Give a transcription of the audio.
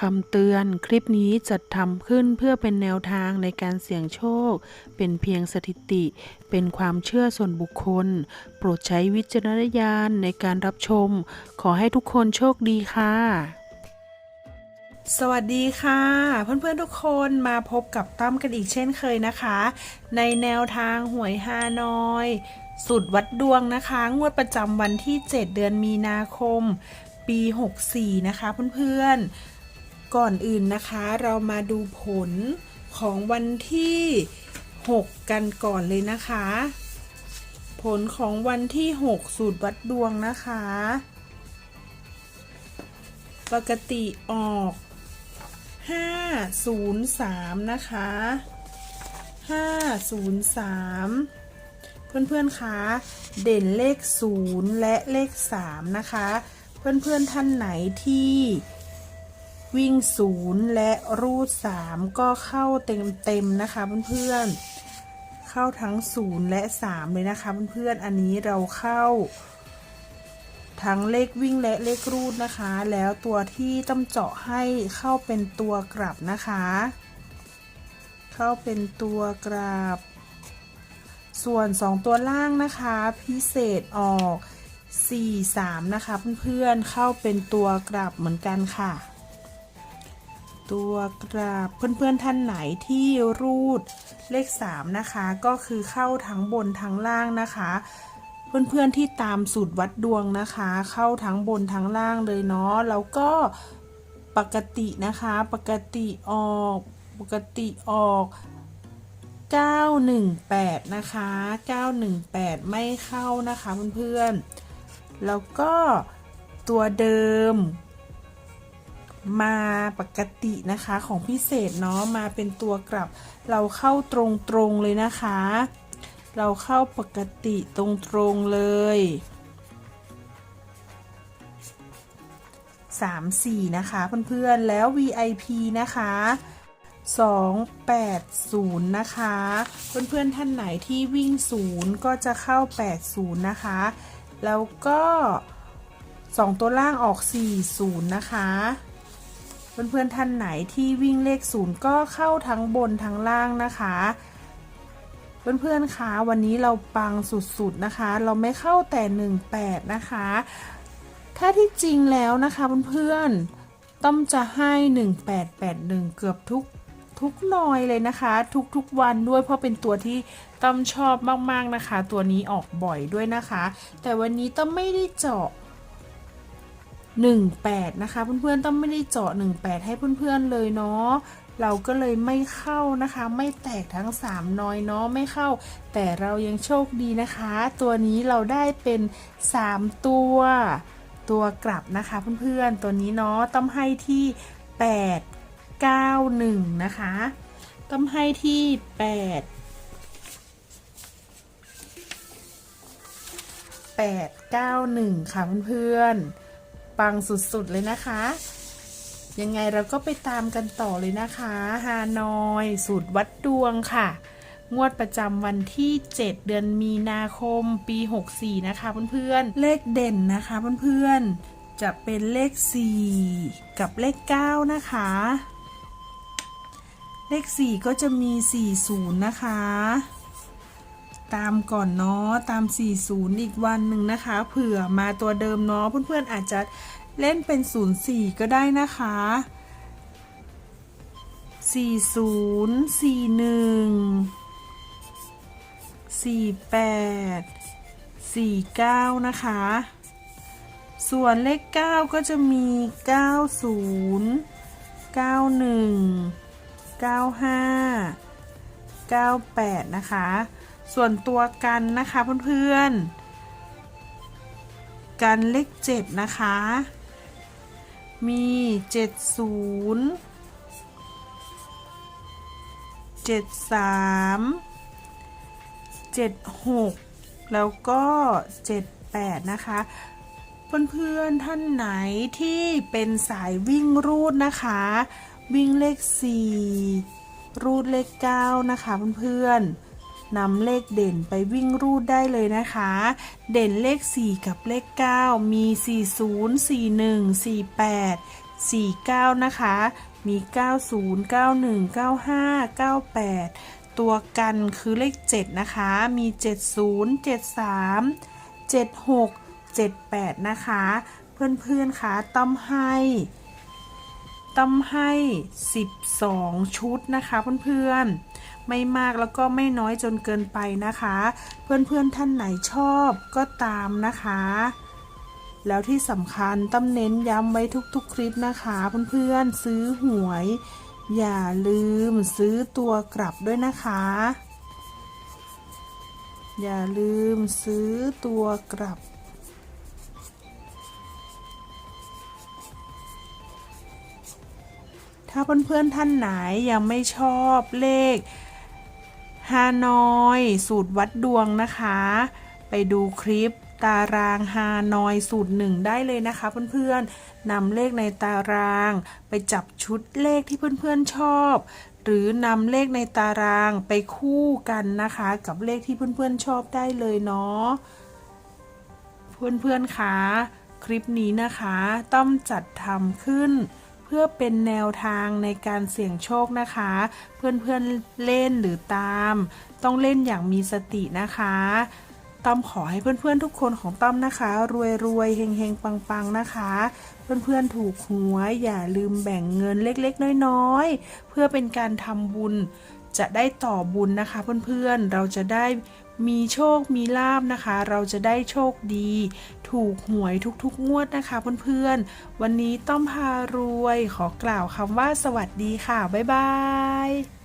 คำเตือนคลิปนี้จัดทำขึ้นเพื่อเป็นแนวทางในการเสี่ยงโชค เป็นเพียงสถิติ เป็นความเชื่อส่วนบุคคล โปรดใช้วิจารณญาณในการรับชม ขอให้ทุกคนโชคดีค่ะ สวัสดีค่ะ เพื่อนๆทุกคนมาพบกับตั้มกันอีกเช่นเคยนะคะ ในแนวทางหวยฮานอยสุดวัดดวงนะคะ งวดประจำวันที่ 7 เดือนมีนาคม ปี 64 นะคะเพื่อนๆ ก่อนอื่นนะคะเรามาดูผลของวันที่ 6 กันก่อนเลยนะคะ ผลของวันที่ 6 สูตรวัดดวงนะคะ ปกติออก 503 นะคะ 503เพื่อนๆ คะ เด่นเลข 0 และเลข 3 นะคะ เพื่อนๆ ท่านไหนที่ วิ่ง0และรูด3ก็เข้าเต็มๆนะคะเพื่อนๆ เข้าทั้ง0และ3เลยนะคะเพื่อนๆ อันนี้เราเข้า ทั้งเลขวิ่งและเลขรูดนะคะ แล้วตัวที่ต้องเจาะให้เข้าเป็นตัวกลับนะคะ เข้าเป็นตัวกลับ ส่วน 2 ตัวล่างนะคะ พิเศษออก 4 3 นะคะเพื่อนๆ เข้าเป็นตัวกลับเหมือนกันค่ะ ตัวกลับเพื่อนๆท่านไหนที่รูดเลข 3 นะคะ ก็คือเข้าทั้งบนทั้งล่างนะคะ เพื่อนๆที่ตามสูตรวัดดวงนะคะ เข้าทั้งบนทั้งล่างเลยเนาะแล้วก็ปกตินะคะ ปกติออก ปกติออก 918 นะคะ 918 ไม่เข้านะคะเพื่อนๆแล้วก็ตัวเดิม มาปกตินะคะของพิเศษเนาะมาเป็นตัวกลับ เราเข้าตรงๆเลยนะคะ เราเข้าปกติตรงๆเลย3 4นะคะเพื่อนๆแล้ว VIP นะคะ280 นะคะ เพื่อนๆท่านไหนที่วิ่ง0ก็จะเข้า 80 นะคะ แล้วก็ 2 ตัวล่างออก 40 นะคะ เพื่อนๆท่านไหนที่วิ่งเลข0ก็เข้าทั้งบนทั้งล่างนะคะ เพื่อนๆคะวันนี้เราปังสุดๆนะคะ เราไม่เข้าแต่ 18 นะคะ ถ้าที่จริงแล้วนะคะเพื่อนๆต้อมจะให้ 1881 เกือบทุกทุกหน่อยเลยนะคะ ทุกๆวันด้วยเพราะเป็นตัวที่ต้อมชอบมากๆนะคะ ตัวนี้ออกบ่อยด้วยนะคะ แต่วันนี้ต้อมไม่ได้เจาะ 18 นะคะ เพื่อนๆต้อมไม่ได้เจาะ 18 ให้เพื่อนๆเลยเนาะเราก็เลยไม่เข้านะคะ ไม่แตกทั้ง 3 น้อยเนาะไม่เข้า แต่เรายังโชคดีนะคะ ตัวนี้เราได้เป็น 3 ตัวตัวกลับนะคะเพื่อนๆตัวนี้เนาะต้องให้ที่ 8 9 1 นะคะ ต้องให้ที่ 8 8 9 1 ค่ะเพื่อนๆ ปังสุดๆเลยนะคะ ยังไงเราก็ไปตามกันต่อเลยนะคะฮานอย สูตรวัดดวงค่ะ งวดประจำวันที่ 7 เดือนมีนาคมปี 64 นะคะเพื่อนๆ เลขเด่นนะคะเพื่อนๆ จะเป็นเลข 4 กับเลข 9 นะคะ เลข 4 ก็จะมี 40 นะคะ ตามก่อนเนาะตาม 40 อีกวันหนึ่งนะคะ เผื่อมาตัวเดิมเนาะเพื่อนๆอาจจะเล่นเป็น 04 ก็ได้นะคะ 40 41 48 49 นะคะ ส่วนเลข 9 ก็จะมี 90 91 95 98 นะคะ ส่วนตัวกันนะคะเพื่อนๆ กันเลข7นะคะ มี70 73 76แล้วก็78นะคะเพื่อนๆท่านไหนที่เป็นสายวิ่งรูดนะคะ วิ่งเลข 4 รูดเลข 9 นะคะเพื่อนๆ นำเลขเด่นไปวิ่งรูดได้เลยนะคะ เด่นเลข 4 กับเลข 9 มี 40 41 48 49 นะคะ มี 90 91 95 98 ตัวกันคือเลข 7 นะคะ มี 70 73 76 78 นะคะ เพื่อนๆคะต้อมให้ต้อมให้ 12 ชุดนะคะเพื่อนๆ ไม่มากแล้วก็ไม่น้อยจนเกินไปนะคะ เพื่อนๆท่านไหนชอบก็ตามนะคะ แล้วที่สำคัญต้องเน้นย้ำไว้ทุกๆ คลิปนะคะ เพื่อนๆซื้อหวย อย่าลืมซื้อตัวกลับด้วยนะคะ อย่าลืมซื้อตัวกลับถ้าเพื่อนๆท่านไหนยังไม่ชอบเลข ฮานอย สูตรวัดดวงนะคะ ไปดูคลิปตารางฮานอยสูตรหนึ่งได้เลยนะคะเพื่อนๆนำเลขในตาราง ไปจับชุดเลขที่เพื่อนๆชอบ หรือนำเลขในตารางไปคู่กันนะคะ กับเลขที่เพื่อนๆชอบได้เลยเนาะเพื่อนๆคะคลิปนี้นะคะ ต้อมจัดทำขึ้น เพื่อเป็นแนวทางในการเสี่ยงโชคนะคะ เพื่อนๆเล่นหรือตาม ต้องเล่นอย่างมีสตินะคะต้อมขอให้เพื่อนๆทุกคนของต้อมนะคะ รวยๆเฮงๆปังๆนะคะ เพื่อนๆถูกหวยอย่าลืมแบ่งเงินเล็กๆ น้อยๆ เพื่อเป็นการทำบุญจะได้ต่อบุญนะคะ เพื่อนๆเราจะได้ มีโชคมีลาบนะคะ เราจะได้โชคดี ถูกหวยทุกๆ งวดนะคะเพื่อนๆ วันนี้ต้อมพารวยขอกล่าวคำว่าสวัสดีค่ะ บ๊ายบาย